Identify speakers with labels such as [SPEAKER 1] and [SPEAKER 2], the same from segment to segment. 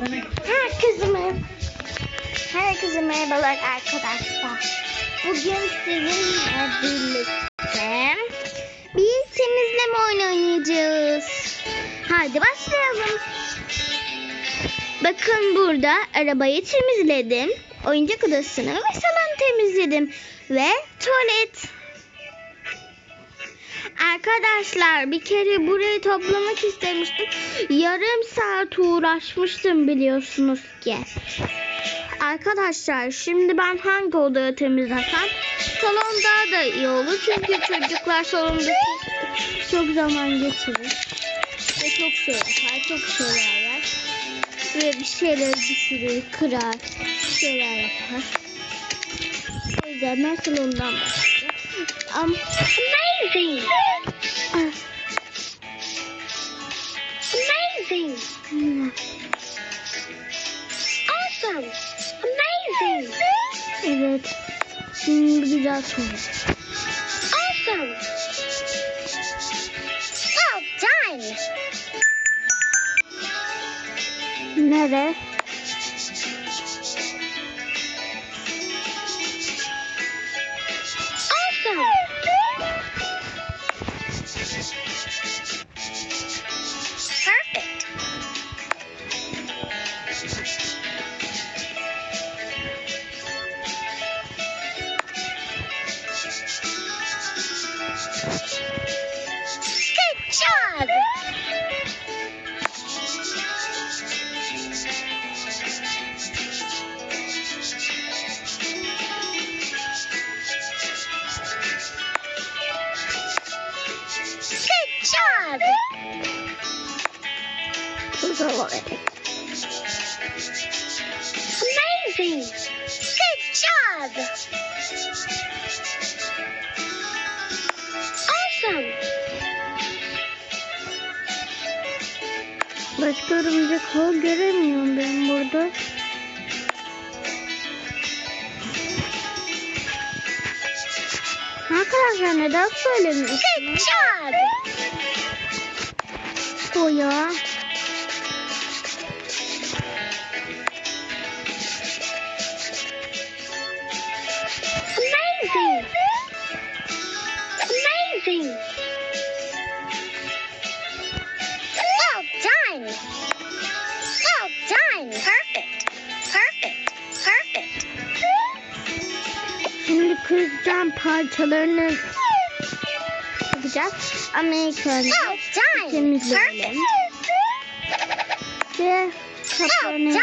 [SPEAKER 1] Herkese merhaba. Herkese merhabalar arkadaşlar. Bugün sizinle birlikte bir temizleme oynayacağız. Hadi başlayalım. Bakın burada arabayı temizledim. Oyuncak odasını ve salonu temizledim. Ve tuvalet. Arkadaşlar bir kere burayı toplamak istemiştim. Yarım saat uğraşmıştım biliyorsunuz ki. Arkadaşlar şimdi ben hangi odayı temizlesem salon daha da iyi olur. Çünkü çocuklar salonda çok, zaman geçirir. Ve çok şey çok şeyler yer. Ve bir şeyler düşürür, kırar, bir şeyler yapar. O yüzden ben salondan başlayacağım. Um, amazing! Amazing! Awesome! Amazing! Evet. Şimdi güzel soru. Awesome! Well done! Nere? Parçalarını yapacağız. Ama ilk önce temizleyelim. Ve kaplarını.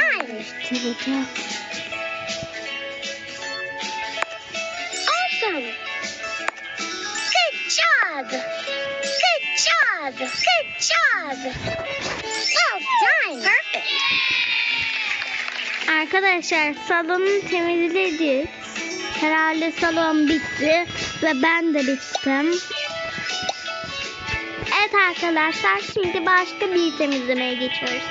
[SPEAKER 1] Awesome! Good job! Good job! Good job! Well done! Perfect! Arkadaşlar salonu temizledik. Herhalde salon bitti ve ben de bittim. Evet arkadaşlar şimdi başka bir temizlemeye geçiyoruz.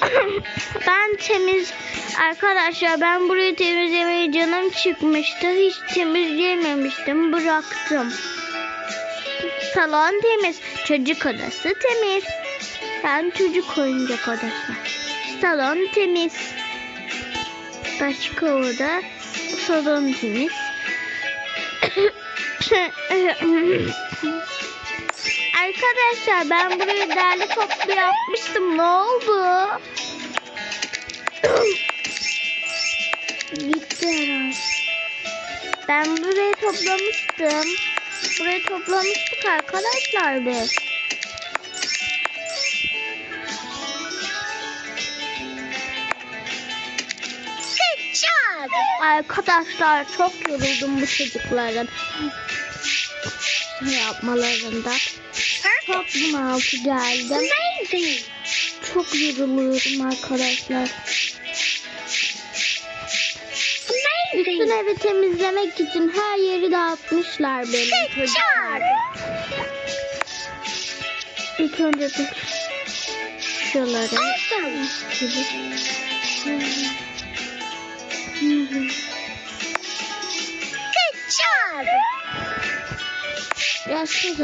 [SPEAKER 1] ben temiz arkadaşlar ben burayı temizlemeye canım çıkmıştı. Hiç temizleyememiştim. Bıraktım. Salon temiz. Çocuk odası temiz. Ben çocuk oyuncak odası. Salon temiz. Başka oda. Salon temiz. Arkadaşlar ben burayı derli toplu yapmıştım. Ne oldu? Gitti herhalde. Ben burayı toplamıştım. Burayı toplamıştık arkadaşlar biz. Arkadaşlar çok yoruldum bu çocukların şey yapmalarında. Çok bunaltı geldim. Çok yoruluyorum arkadaşlar. Bütün evi temizlemek için her yeri dağıtmışlar benim çocuklar. İlk önce Good job! Yeah, she's.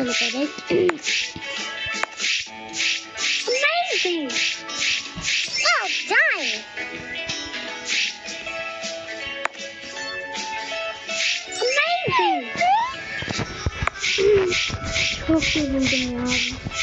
[SPEAKER 1] Amazing!
[SPEAKER 2] Well done! Amazing! Hopefully, we're going
[SPEAKER 1] to have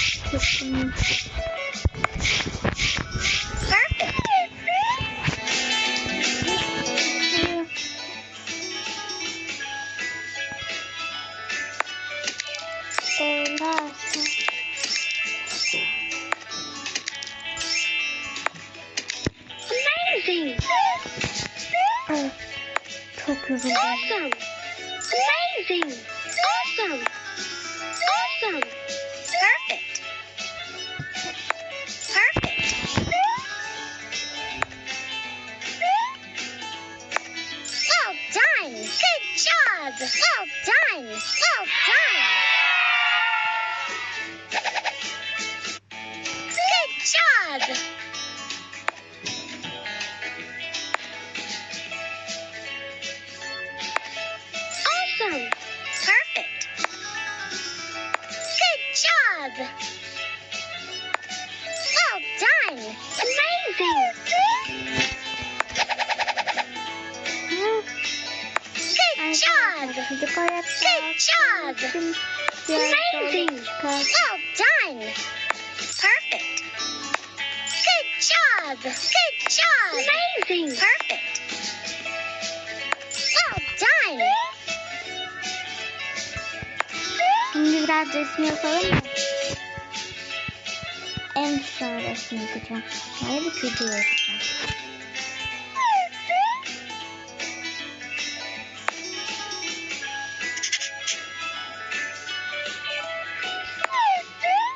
[SPEAKER 1] resim yapacağım. Yani bir video yapacağım.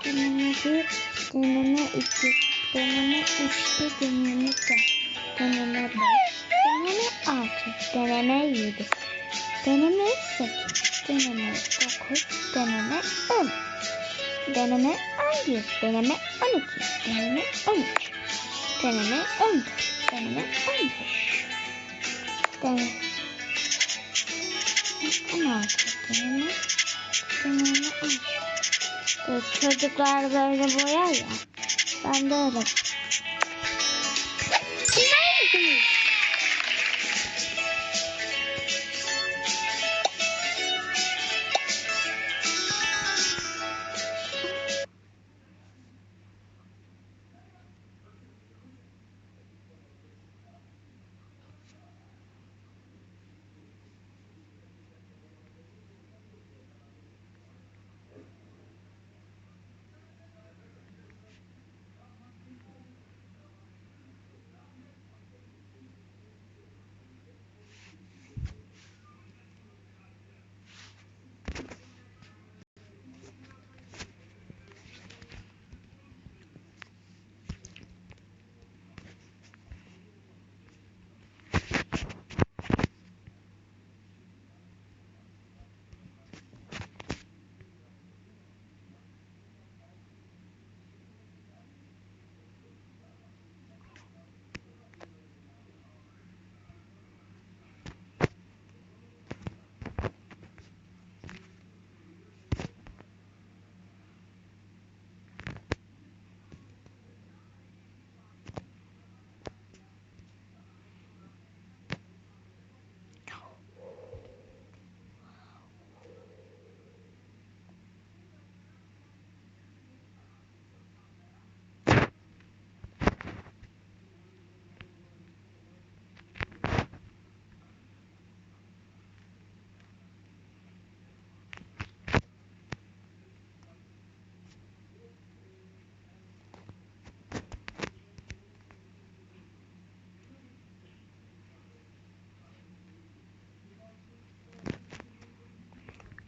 [SPEAKER 1] Deneme bir, deneme iki, deneme üçte, deneme dört, deneme beş, deneme altı, deneme yedi, deneme sekiz, deneme dokuz, deneme deneme on bir, deneme on iki, deneme on üç, deneme on dört, deneme on beş, deneme on altı, deneme, deneme on yedi. Kız çocuklar böyle boyar ya. Ben de öyle.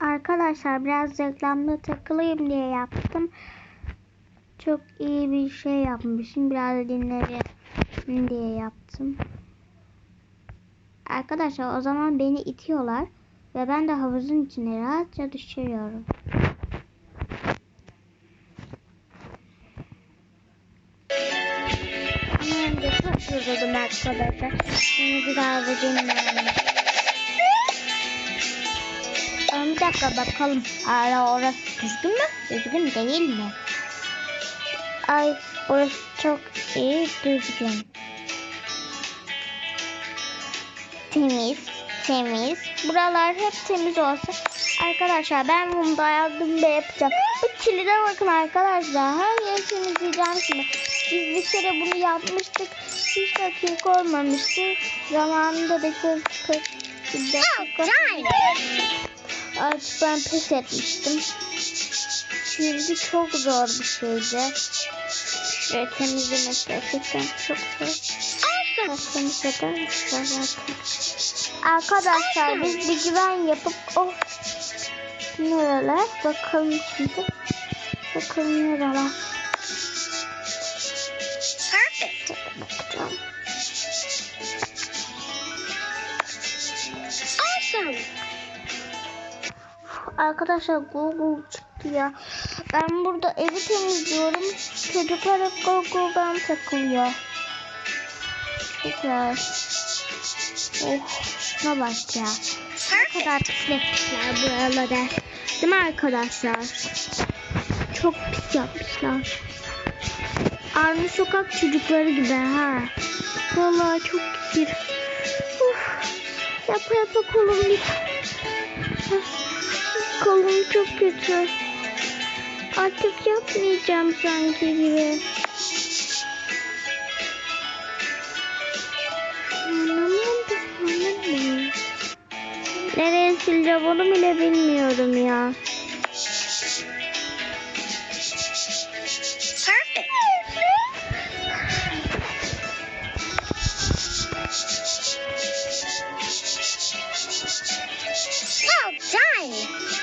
[SPEAKER 1] Arkadaşlar biraz reklamda takılayım diye yaptım. Çok iyi bir şey yapmışım. Biraz dinlerim diye yaptım. Arkadaşlar o zaman beni itiyorlar. Ve ben de havuzun içine rahatça düşüyorum. Ama önce çok yoruldum arkadaşlar. Şimdi biraz da. Dakika bakalım. Hala orası düzgün mü? Düzgün değil mi? Ay orası çok iyi düzgün. Temiz, temiz. Buralar hep temiz olsa Arkadaşlar ben bunu da yardım da yapacağım. Bu kilide bakın arkadaşlar. Her yeri temizleyeceğim şimdi. Biz bir kere bunu yapmıştık. Hiç dakika olmamıştı. Zamanında da 40 40 bir dakika. Artık ben pes etmiştim. Çünkü çok zor bir şeydi. Şöyle temizlemesi gerçekten çok zor. Arkadaşlar biz bir güven yapıp oh nereler bakalım şimdi. Bakalım nereler. Arkadaşlar Google çıktı ya. Ben burada evi temizliyorum. Çocuklar hep Google'dan takılıyor. Güzel. Oh şuna bak ya. Ne kadar pisletmişler buraları. Değil mi arkadaşlar? Çok pis yapmışlar. Army sokak çocukları gibi ha. Vallahi çok pis. Uf. Yapa yapa kolum bir. Kolum çok kötü. Artık yapmayacağım sanki gibi. Nereye sileceğim onu bile bilmiyorum ya.
[SPEAKER 2] Well done.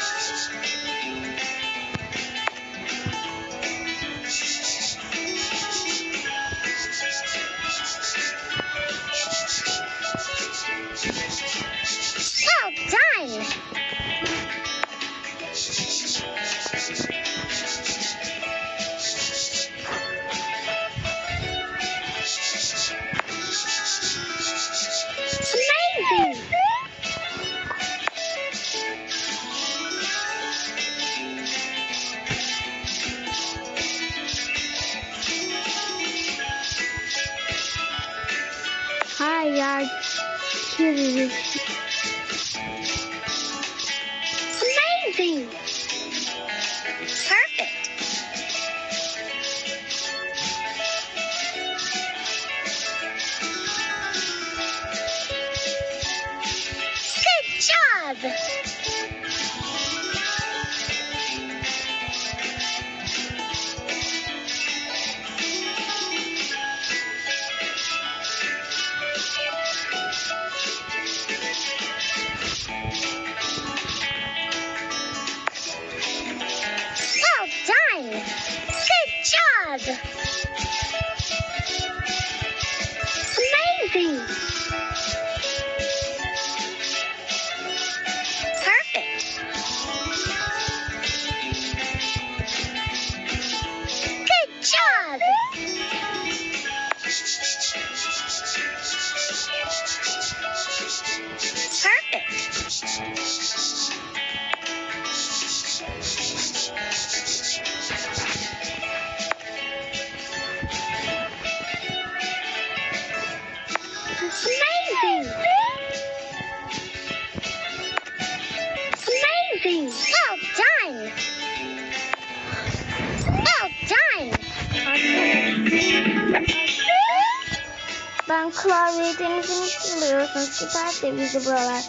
[SPEAKER 1] Gitar temizli buralar.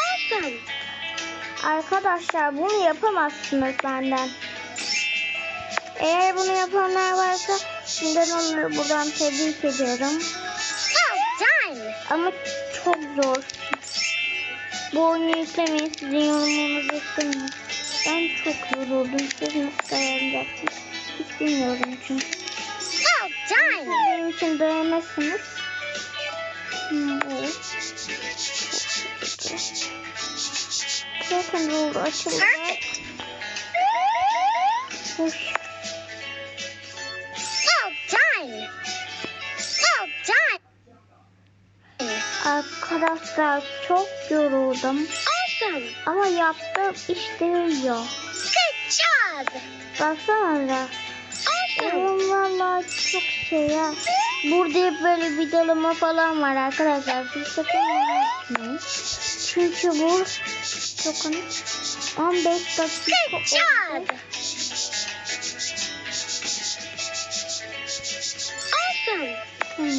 [SPEAKER 2] Awesome.
[SPEAKER 1] Arkadaşlar bunu yapamazsınız benden. Eğer bunu yapanlar varsa şimdiden onları buradan tebrik ediyorum.
[SPEAKER 2] Done.
[SPEAKER 1] Ama çok zor. Bu oyunu yüklemeyin. Sizin yorumunuzu istemiyorum. Ben çok yoruldum. Siz nasıl dayanacaksınız? Hiç bilmiyorum çünkü. Benim için dayanırsınız. Hmm, evet. Zaten oldu açıldı. Hoş. Arkadaşlar çok yoruldum.
[SPEAKER 2] Awesome.
[SPEAKER 1] Ama yaptığım iş değiyor.
[SPEAKER 2] Good job.
[SPEAKER 1] Baksanıza.
[SPEAKER 2] Awesome.
[SPEAKER 1] Valla çok şey ya. Burada böyle vidalama falan var arkadaşlar. Siz sakın unutmayın. Çünkü bu komik. 15 dakika oldu.
[SPEAKER 2] Awesome.
[SPEAKER 1] Tamam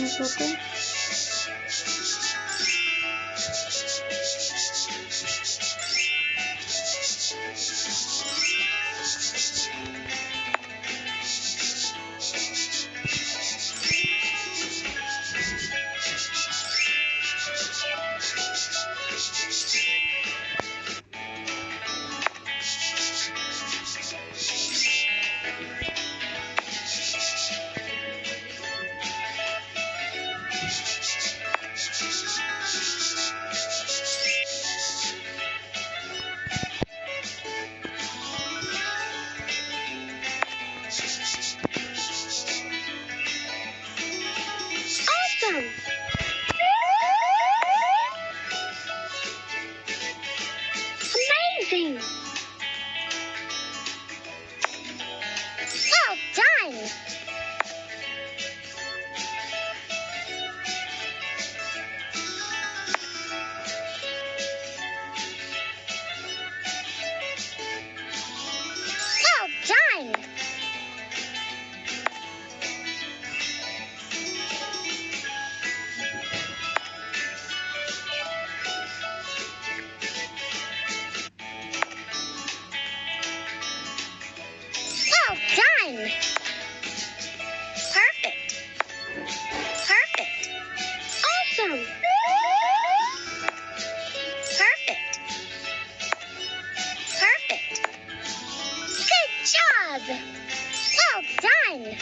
[SPEAKER 2] Well done.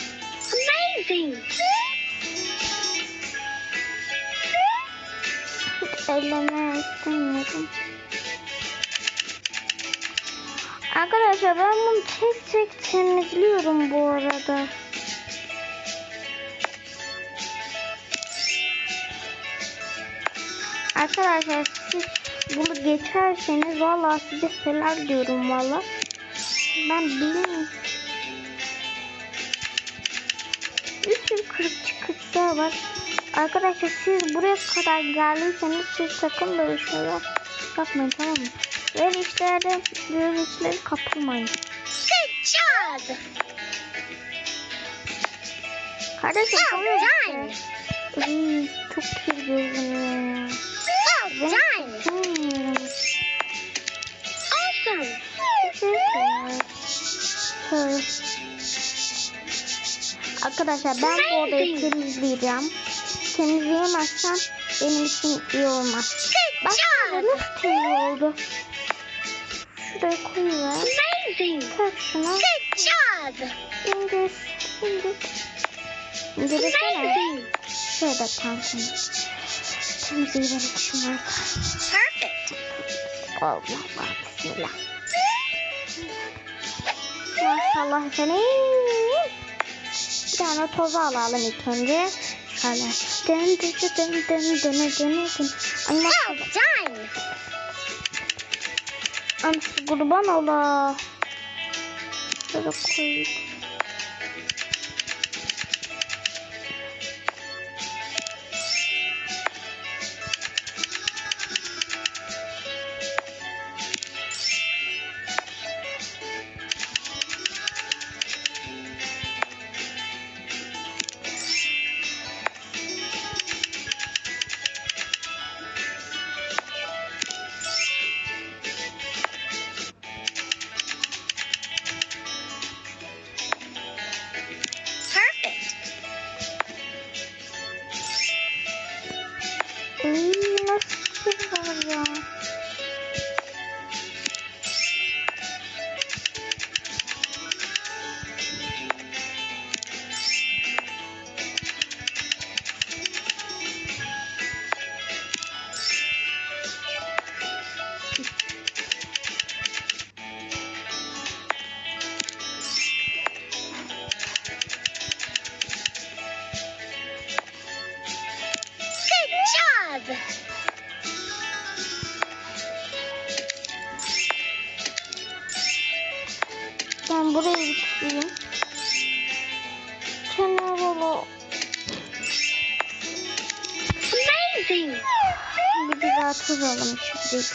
[SPEAKER 2] Amazing.
[SPEAKER 1] Elleme istemiyorum. Arkadaşlar ben bunu tek tek temizliyorum bu arada. Arkadaşlar siz bunu geçerseniz vallahi size helal diyorum valla. Ben bilmiyorum. Çıkıklar var. Arkadaşlar siz buraya kadar geldiyseniz siz sakın böyle şeyler yapmayın tamam mı? Böyle işlerde böyle işlere kapılmayın.
[SPEAKER 2] Good job.
[SPEAKER 1] Kardeşim
[SPEAKER 2] Well done.
[SPEAKER 1] Iy, çok kir görünüyor ya.
[SPEAKER 2] Well done.
[SPEAKER 1] sevmiyorum.
[SPEAKER 2] Awesome.
[SPEAKER 1] Şöyle. Arkadaşlar ben bu odayı temizleyeceğim. Temizleyemezsem benim için iyi olmaz. Bak nasıl temiz oldu. Şuraya.
[SPEAKER 2] Amazing.
[SPEAKER 1] Tak
[SPEAKER 2] job.
[SPEAKER 1] İndir. İndir. İndirsene. Şöyle temiz. Temizleyelim şunları.
[SPEAKER 2] Perfect.
[SPEAKER 1] Allah Allah. Bismillah. Maşallah efendim. Tane tozu alalım ilk önce. Şöyle. Dön dön dön dön dön dön dön
[SPEAKER 2] done.
[SPEAKER 1] Anası kurban ola. Şöyle koyayım.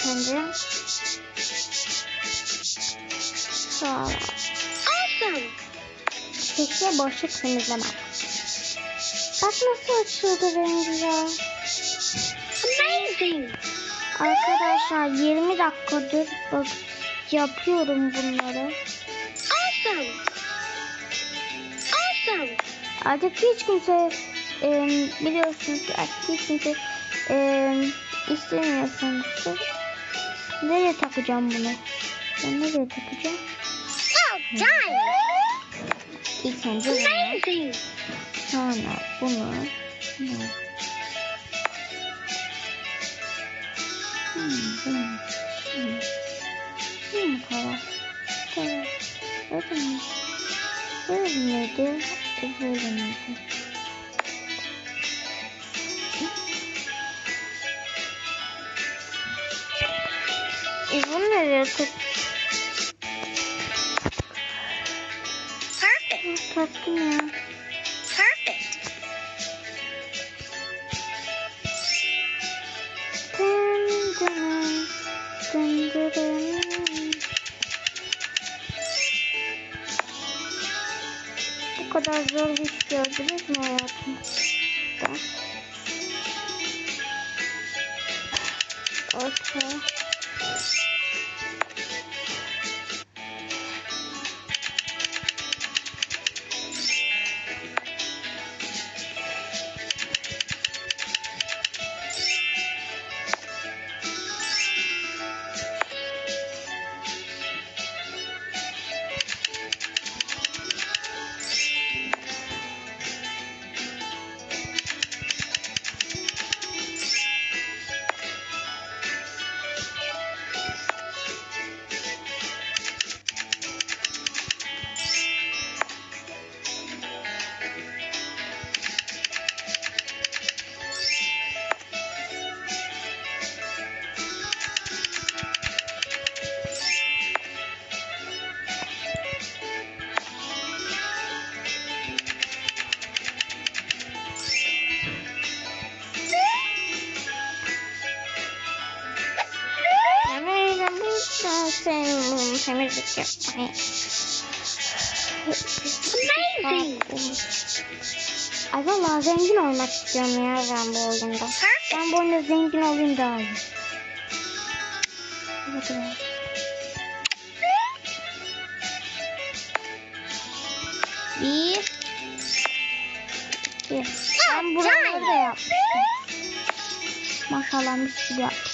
[SPEAKER 1] Önce. Sonra
[SPEAKER 2] Awesome.
[SPEAKER 1] Peki boşluk temizleme. Bak nasıl açıldı rengi.
[SPEAKER 2] Amazing.
[SPEAKER 1] Arkadaşlar 20 dakikadır bak yapıyorum bunları.
[SPEAKER 2] Awesome. Awesome.
[SPEAKER 1] Artık hiç kimse e, biliyorsunuz ki artık hiç kimse e, istemiyorsanız nereye takacağım bunu? Ben nereye takacağım?
[SPEAKER 2] Done.
[SPEAKER 1] İlk önce bunu, sonra bunu, bunu. Hmm, bunu, bunu. Bu mu para? Para. Öyle mi? Böyle miydi? Böyle miydi? E bunu nereye tak?
[SPEAKER 2] Perfect.
[SPEAKER 1] Taktım ya.
[SPEAKER 2] Perfect.
[SPEAKER 1] Dın dın dın dın dın. Bu kadar zor iş gördünüz mü hayatımda? Okey. Valla zengin olmak istiyorum ya ben bu oyunda. Ben bu oyunda zengin olayım daha iyi. Hadi. Bir. İki. Ben buraları da yapmıştım. Maşallah mis gibi yapmıştım.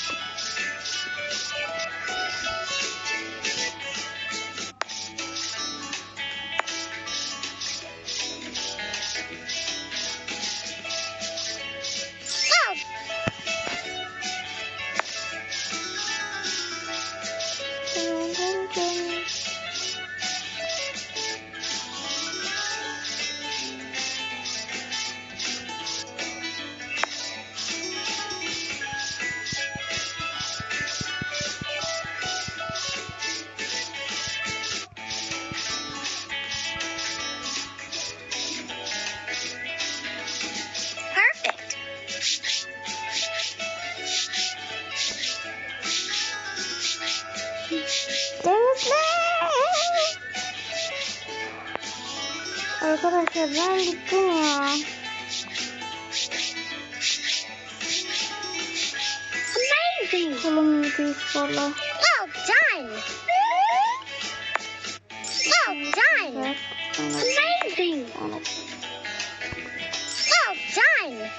[SPEAKER 1] Arkadaşlar ben gittim ya.
[SPEAKER 2] Amazing.
[SPEAKER 1] Kolum yürüyüş valla.
[SPEAKER 2] Well done. Well done. Amazing. Well done.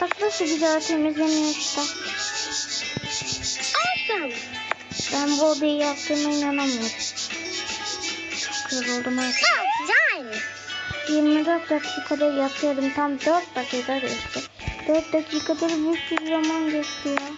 [SPEAKER 1] Bak nasıl güzel temizleniyor işte. Ben bu odayı yaptığıma inanamıyorum. Çok yoruldum artık.
[SPEAKER 2] Well done.
[SPEAKER 1] 24 dakikada yapıyordum. Tam 4 dakika geçti. 4 dakikadır bir sürü zaman geçti ya.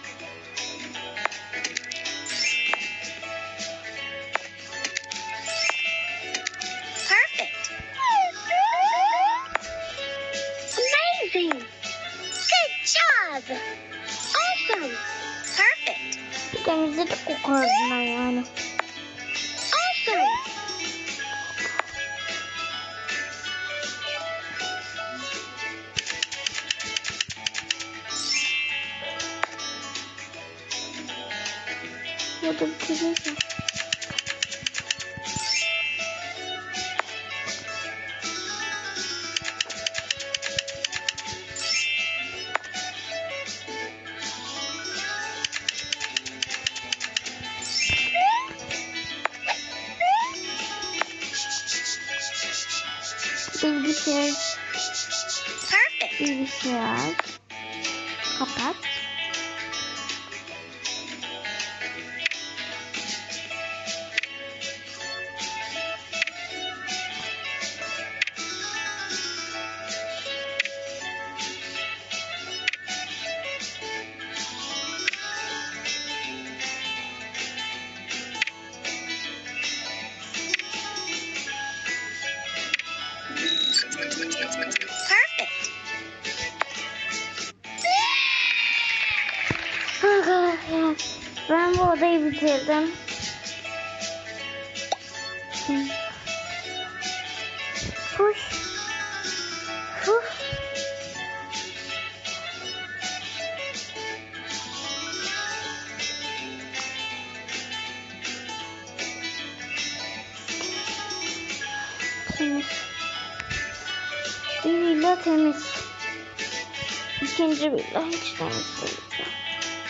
[SPEAKER 2] Perfect.
[SPEAKER 1] bilgisayar. Kapat. Bitirdim. Huş. Huş. Temiz. Bir villa temiz. İkinci villa hiç temiz değil.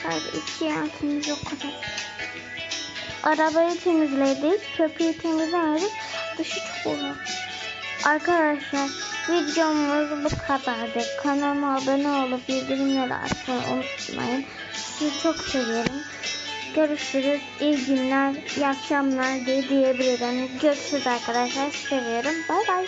[SPEAKER 1] Sadece iki yantımız o kadar. Arabayı temizledik. Köprüyü temizlemedik. Dışı çok uzun. Arkadaşlar videomuz bu kadardı. Kanalıma abone olup bildirimleri açmayı unutmayın. Sizi çok seviyorum. Görüşürüz. İyi günler, iyi akşamlar diye diyebilirim. Görüşürüz arkadaşlar. Seviyorum. Bay bay.